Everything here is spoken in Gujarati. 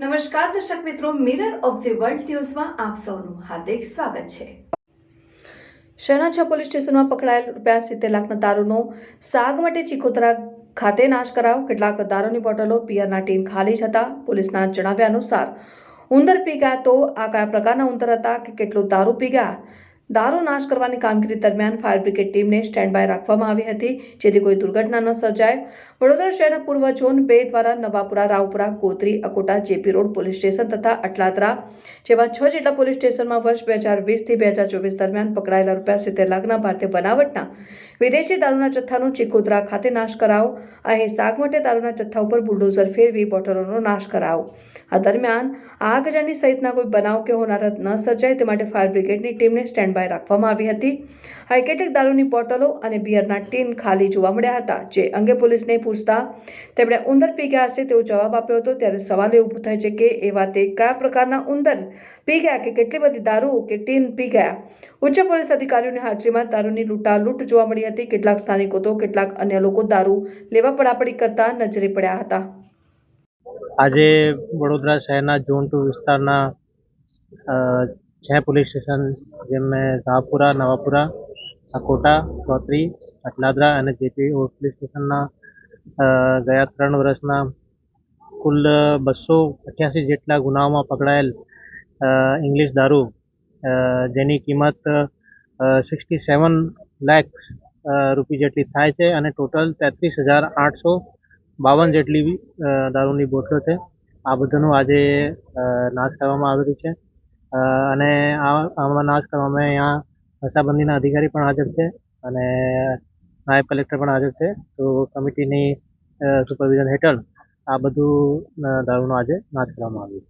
નમસ્કાર, દર્શક મિત્રો મિરર ઓફ ધી વર્લ્ડ ન્યૂઝમાં આપ સૌનું હાર્દિક સ્વાગત છે. શહેરના પોલીસ સ્ટેશનમાં પકડાયેલ રૂપિયા સિત્તેર લાખના દારૂનો માટે ચીખોતરા ખાતે નાશ કરાયો. કેટલાક દારૂની બોટલો પિયરના ટીન ખાલી જતા પોલીસના જણાવ્યા અનુસાર ઉંદર પી ગયા તો આ કયા પ્રકારના ઉંદર હતા કે કેટલું દારૂ પી ગયા? દારૂ નાશ કરવાની કામગીરી દરમિયાન ફાયર બ્રિગેડ ટીમને સ્ટેન્ડ બાય રાખવામાં આવી હતી, જેથી કોઈ દુર્ઘટના ન સર્જાય. વડોદરા શહેરના પૂર્વ ઝોન બે દ્વારા Navapura, Raopura, Gotri, Akota, JP road police station તથા અટલાદરા જેવા છ જેટલા પોલીસ સ્ટેશનમાં વર્ષ બે હજાર વીસથી બે હજાર ચોવીસ દરમિયાન પકડાયેલા રૂપિયા સિત્તેર લાખના ભારતીય બનાવટના વિદેશી દારૂના જથ્થાનો ચીખોદરા ખાતે નાશ કરાવો. અહીં સાગમટે દારૂના જથ્થા ઉપર બુલડોઝર ફેરવી બોટલોનો નાશ કરાવો. આ દરમિયાન આગજાની સહિતના કોઈ બનાવ કે હોનારત ન સર્જાય તે માટે ફાયર બ્રિગેડની ટીમને સ્ટેન્ડ બાય રાખવામાં આવી હતી. હાઇકેટેક દારૂની બોટલો અને બિયરના ટીન ખાલી જોવા મળ્યા હતા, જે અંગે પોલીસને પૂછતા તેમણે ઉંદર પી ગયા હશે તેવો જવાબ આપ્યો હતો. ત્યારે સવાલ એ થાય છે કે એવા તે કયા પ્રકારના ઉંદર પી ગયા કે કેટલી બધી દારૂ કે ટીન પી ગયા? ઉચ્ચ પોલીસ અધિકારીઓની હાજરીમાં દારૂની લૂંટાલૂંટ જોવા મળી હતી. કેટલાક સ્થાનિકો તો કેટલાક અન્ય લોકો દારૂ લેવા પડાપડી કરતા નજરે પડ્યા હતા. આજે વડોદરા શહેરના ઝોન ટુ વિસ્તારના છ પોલીસ સ્ટેશન, જેમાં શાહપુરા નવાપુરા અકોટા ચોત્રી, અટલાદરા અને જેપી પોલીસ સ્ટેશનના ગયા ત્રણ વર્ષના કુલ બસો અઠ્યાસી જેટલા ગુનાઓમાં પકડાયેલ ઇંગ્લિશ દારૂ જેની કિંમત સિક્સટી સેવન લેક્સ રૂપી જેટલી થાય છે અને ટોટલ તેત્રીસ હજાર આઠસો બાવન જેટલી દારૂની બોટલો છે. આ બધાનું આજે નાશ કરવામાં આવેલું છે. અને આમાં નાશ કરવામાં અહીંયા નશાબંધીના અધિકારી પણ હાજર છે અને નાયબ કલેક્ટર પણ હાજર છે. તો કમિટીની સુપરવિઝન હેઠળ આ બધું દારૂનો આજે નાશ કરવામાં આવ્યો